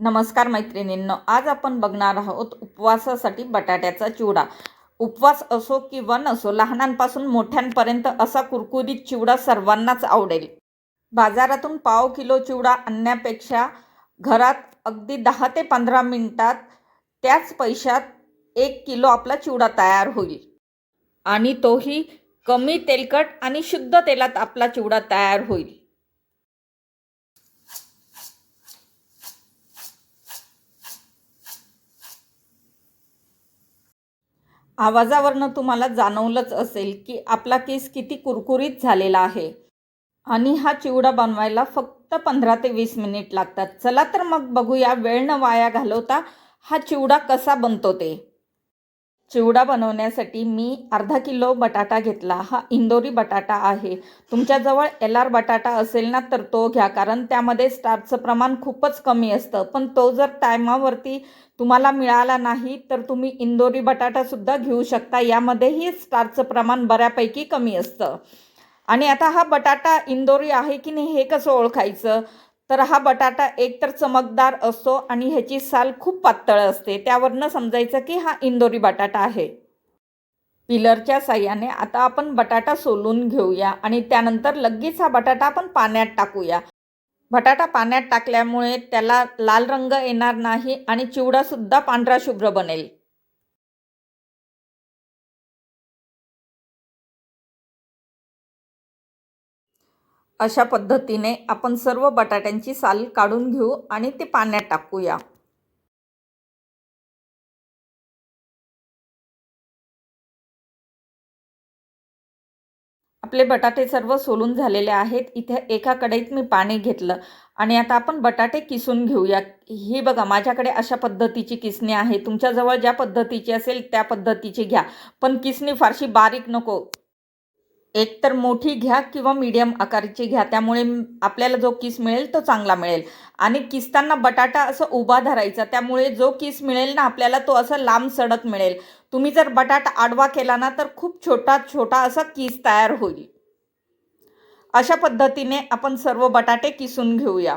नमस्कार मैत्रिणींनो आज आपण बघणार आहोत उपवासासाठी बटाट्याचा चिवडा. उपवास असो किंवा नसो लहानांपासून मोठ्यांपर्यंत असा कुरकुरीत चिवडा सर्वांनाच आवडेल. बाजारातून पाव किलो चिवडा आणण्यापेक्षा घरात अगदी दहा ते पंधरा मिनटात त्याच पैशात एक किलो आपला चिवडा तयार होईल. आणि तोही कमी तेलकट आणि शुद्ध तेलात आपला चिवडा तयार होईल. आवाजावरनं तुम्हाला जाणवलंच असेल की आपला केस किती कुरकुरीत झालेला आहे. आणि हा चिवडा बनवायला फक्त पंधरा ते वीस मिनिट लागतात. चला तर मग बघूया वेळ न वाया घालवता हा चिवडा कसा बनतो ते. चिवडा बनवण्यासाठी मी अर्धा किलो बटाटा घेतला. हा इंदोरी बटाटा आहे. तुमच्याजवळ एल आर बटाटा असेल ना तर तो घ्या कारण त्यामध्ये स्टार्चचं प्रमाण खूपच कमी असतं. पण तो जर टायमावरती तुम्हाला मिळाला नाही तर तुम्ही इंदोरी बटाटासुद्धा घेऊ शकता. यामध्येही स्टार्चचं प्रमाण बऱ्यापैकी कमी असतं. आणि आता हा बटाटा इंदोरी आहे की नाही हे कसं ओळखायचं? तर हा बटाटा एकतर चमकदार असतो आणि ह्याची साल खूप पातळ असते. त्यावरनं समजायचं की हा इंदोरी बटाटा आहे. पिलरच्या साह्याने आता आपण बटाटा सोलून घेऊया आणि त्यानंतर लगेच हा बटाटा आपण पाण्यात टाकूया. बटाटा पाण्यात टाकल्यामुळे त्याला लाल रंग येणार नाही आणि चिवडासुद्धा पांढरा शुभ्र बनेल. अशा पद्धतीने आपण सर्व बटाट्यांची साल काढून घेऊ आणि ते पाण्यात टाकूया. आपले बटाटे सर्व सोलून झालेले आहेत. इथे एका कढईत मी पाणी घेतलं आणि आता आपण बटाटे किसून घेऊया. ही बघा माझ्याकडे अशा पद्धतीची किसणी आहे. तुमच्याजवळ ज्या पद्धतीची असेल त्या पद्धतीची घ्या. पण किसणी फारशी बारीक नको. एक तर मोठी घ्या किंवा मीडियम आकाराची घ्या. त्यामुळे आपल्याला जो किस मिळेल तो चांगला मिळेल. आणि किसताना बटाटा असं उभा धरायचा. त्यामुळे जो किस मिळेल ना आपल्याला तो असं लांब सडक मिळेल. तुम्ही जर बटाटा आडवा केला ना तर खूप छोटा छोटा असा किस तयार होईल. अशा पद्धतीने आपण सर्व बटाटे किसून घेऊया.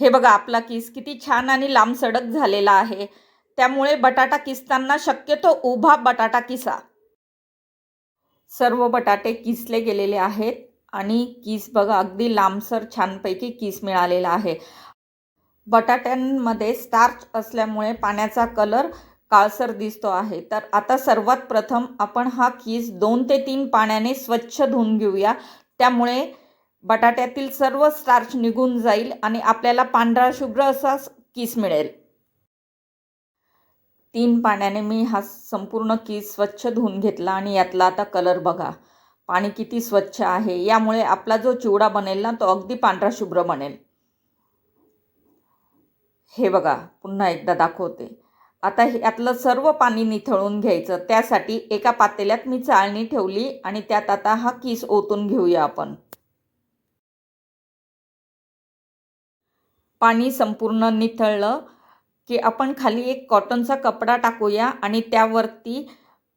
हे बघा आपला किस किती छान आणि लांब सडक झालेला आहे. त्यामुळे बटाटा किसताना शक्यतो उभा बटाटा किसा. सर्व बटाटे किसले गेलेले आहेत आणि किस बघा अगदी लांबसर छानपैकी किस मिळालेला आहे. बटाट्यांमध्ये स्टार्च असल्यामुळे पाण्याचा कलर काळसर दिसतो आहे. तर आता सर्वात प्रथम आपण हा किस दोन ते तीन पाण्याने स्वच्छ धुवून घेऊया. त्यामुळे बटाट्यातील सर्व स्टार्च निघून जाईल आणि आपल्याला पांढरा शुभ्र असा किस मिळेल. तीन पाण्याने मी हा संपूर्ण किस स्वच्छ धुवून घेतला आणि यातला आता कलर बघा. पाणी किती स्वच्छ आहे यामुळे आपला जो चिवडा बनेल ना तो अगदी पांढरा शुभ्र बनेल. हे बघा पुन्हा एकदा दाखवते. आता यातलं सर्व पाणी निथळून घ्यायचं. त्यासाठी एका पातेल्यात मी चाळणी ठेवली आणि त्यात आता हा किस ओतून घेऊया आपण. पाणी संपूर्ण निथळलं. की आपण खाली एक कॉटनचा कपडा टाकूया आणि त्यावरती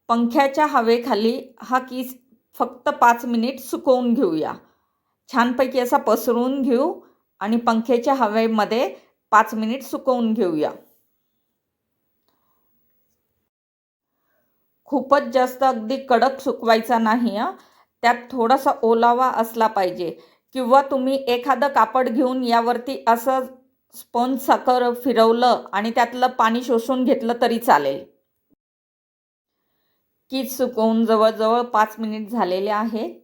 पंख्याच्या हवेखाली हा कीस फक्त पाच मिनिट सुकवून घेऊया. छानपैकी असा पसरवून घेऊ आणि पंख्याच्या हवेमध्ये पाच मिनिट सुकवून घेऊया. खूपच जास्त अगदी कडक सुकवायचा नाही त्यात थोडासा ओलावा असला पाहिजे किंवा तुम्ही एखादं कापड घेऊन यावरती असं स्पंज साखर फिरवलं आणि त्यातलं पाणी शोषून घेतलं तरी चालेल. कीस सुकवून जवळजवळ पाच मिनिट झालेले आहेत.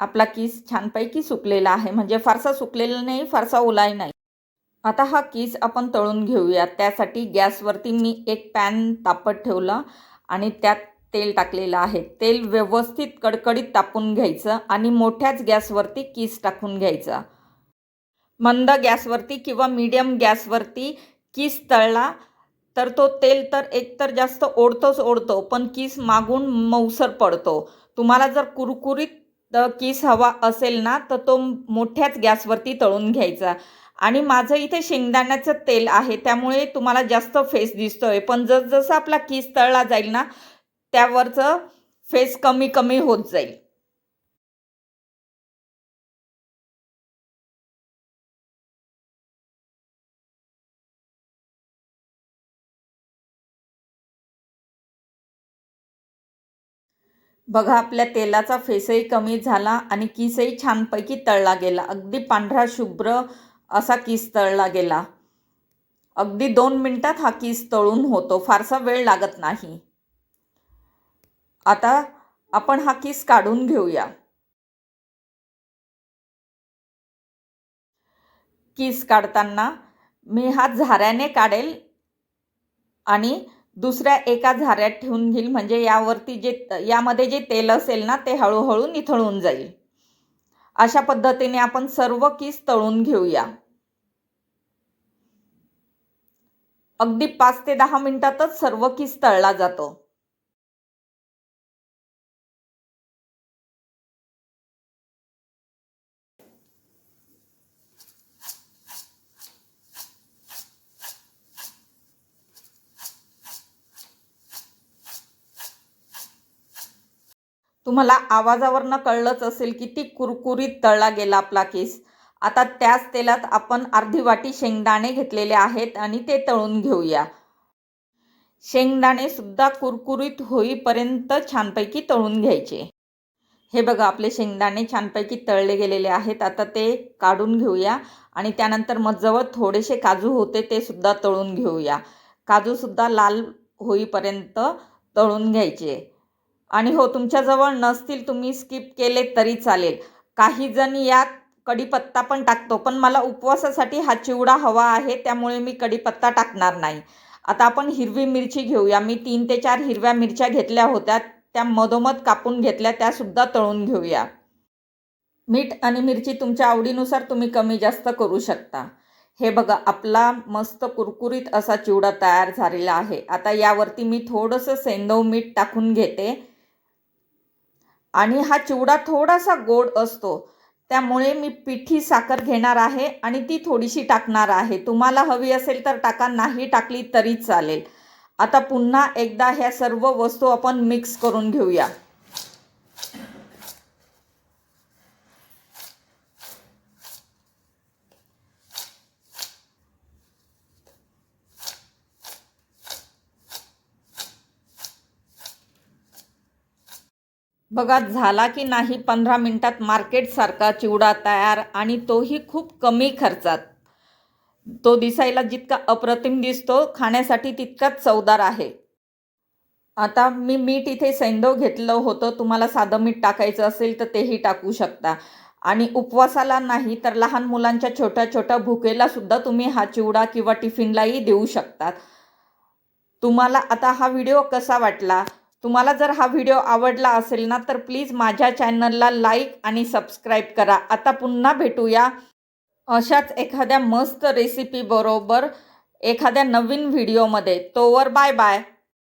आपला कीस छानपैकी सुकलेला आहे. म्हणजे फारसा सुकलेला नाही फारसा ओलाय नाही. आता हा कीस आपण तळून घेऊया. त्यासाठी गॅसवरती मी एक पॅन तापत ठेवला आणि त्यात तेल टाकलेलं आहे. तेल व्यवस्थित कडकडीत तापून घ्यायचं आणि मोठ्याच गॅसवरती कीस टाकून घ्यायचा. मंद गॅसवरती किंवा मीडियम गॅसवरती किस तळला तर तो तेल तर एकतर जास्त ओढतोच ओढतो पण किस मागून मऊसर पडतो. तुम्हाला जर कुरकुरीत किस हवा असेल ना तर तो मोठ्याच गॅसवरती तळून घ्यायचा. आणि माझं इथे शेंगदाण्याचं तेल आहे त्यामुळे तुम्हाला जास्त फेस दिसतोय. पण जसजसं आपला किस तळला जाईल ना त्यावरचं फेस कमी कमी होत जाईल. बघा आपल्या तेलाचा फेसही कमी झाला आणि किसही छानपैकी तळला गेला. अगदी पांढरा शुभ्र असा किस तळला गेला. अगदी दोन मिनटात हा किस तळून होतो. फारसा वेळ लागत नाही. आता आपण हा किस काढून घेऊया. किस काढताना मी हा झाऱ्याने काढेल आणि दुसऱ्या एका झाऱ्यात ठेवून घेईल. म्हणजे यावरती जे यामध्ये जे तेल असेल ना ते हळूहळू निथळून जाईल. अशा पद्धतीने आपण सर्व किस तळून घेऊया. अगदी पाच ते दहा मिनिटातच सर्व किस तळला जातो. तुम्हाला आवाजावरनं कळलंच असेल किती कुरकुरीत तळला गेला आपला केस. आता त्याच तेलात आपण अर्धी वाटी शेंगदाणे घेतलेले आहेत आणि ते तळून घेऊया. शेंगदाणे सुद्धा कुरकुरीत होईपर्यंत छानपैकी तळून घ्यायचे. हे बघा आपले शेंगदाणे छानपैकी तळले गेलेले आहेत. आता ते काढून घेऊया आणि त्यानंतर मग जवळ थोडेसे काजू होते ते सुद्धा तळून घेऊया. काजूसुद्धा लाल होईपर्यंत तळून घ्यायचे. आणि हो तुमच्याजवळ नसतील तुम्ही स्किप केले तरी चालेल. काही जण यात कढीपत्ता पण टाकतो पण मला उपवासासाठी हा चिवडा हवा आहे त्यामुळे मी कढीपत्ता टाकणार नाही. आता आपण हिरवी मिरची घेऊया. मी तीन ते चार हिरव्या मिरच्या घेतल्या होत्या त्या मधोमध कापून घेतल्या त्यासुद्धा तळून घेऊया. मीठ आणि मिरची तुमच्या आवडीनुसार तुम्ही कमी जास्त करू शकता. हे बघा आपला मस्त कुरकुरीत असा चिवडा तयार झालेला आहे. आता यावरती मी थोडंसं सेंदव मीठ टाकून घेते. आणि हा चिवडा थोडासा गोड असतो. त्यामुळे मी पिठी साखर घेणार आहे आणि ती थोडीशी टाकणार आहे. तुम्हाला हवी असेल तर टाका नाही टाकली तरी चालेल. आता पुन्हा एकदा ह्या सर्व वस्तू आपण मिक्स करून घेऊया. बघा झाला की नाही पंधरा मिनटात मार्केटसारखा चिवडा तयार आणि तोही खूप कमी खर्चात. तो दिसायला जितका अप्रतिम दिसतो खाण्यासाठी तितकाच चवदार आहे. आता मी मीठ इथे सैंदव घेतलं होतं तुम्हाला साधं मीठ टाकायचं असेल तर तेही टाकू शकता. आणि उपवासाला नाही तर लहान मुलांच्या छोट्या छोट्या भुकेला सुद्धा तुम्ही हा चिवडा किंवा टिफिनलाही देऊ शकतात. तुम्हाला आता हा व्हिडिओ कसा वाटला? तुम्हाला जर हा व्हिडिओ आवडला असेल ना तर प्लीज माझ्या चॅनलला लाईक आणि सबस्क्राईब करा. आता पुन्हा भेटूया अशाच एखाद्या मस्त रेसिपीबरोबर एखाद्या नवीन व्हिडिओमध्ये तोवर बाय बाय